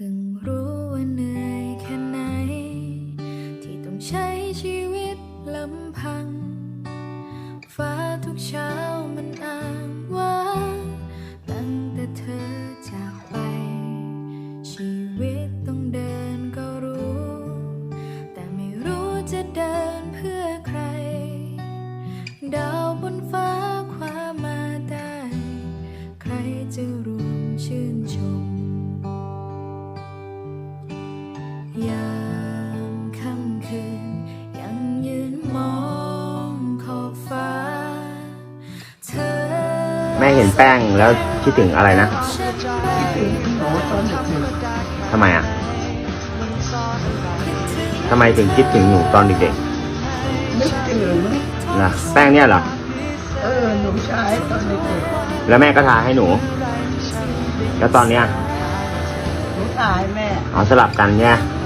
พิ่งรู้ว่าเหนื่อยแค่ไหน ที่ต้องใช้ชีวิตลำพัง ฟ้าทุกเช้ามันอ้างว่า ตั้งแต่เธอจากไป ชีวิตต้องเดินก็รู้ แต่ไม่รู้จะเดินเพื่อใคร ดาวบนฟ้า ยามค่ำคืน ยังยืนมองขอบฟ้า เธอแม่เห็นแป้งแล้วคิดถึงอะไรนะฉันถึงหนูตอนเด็กทำไมอะทำไมถึงคิดถึงหนูตอนเด็กๆนึกถึงๆล่ะแป้งเนี่ยเหรอ เออหนูชายตอนเด็กแล้วแม่ก็ทาให้หนู แล้วตอนเนี้ยๆหนูตายแม่ เอาสลับกันเนี่ยเ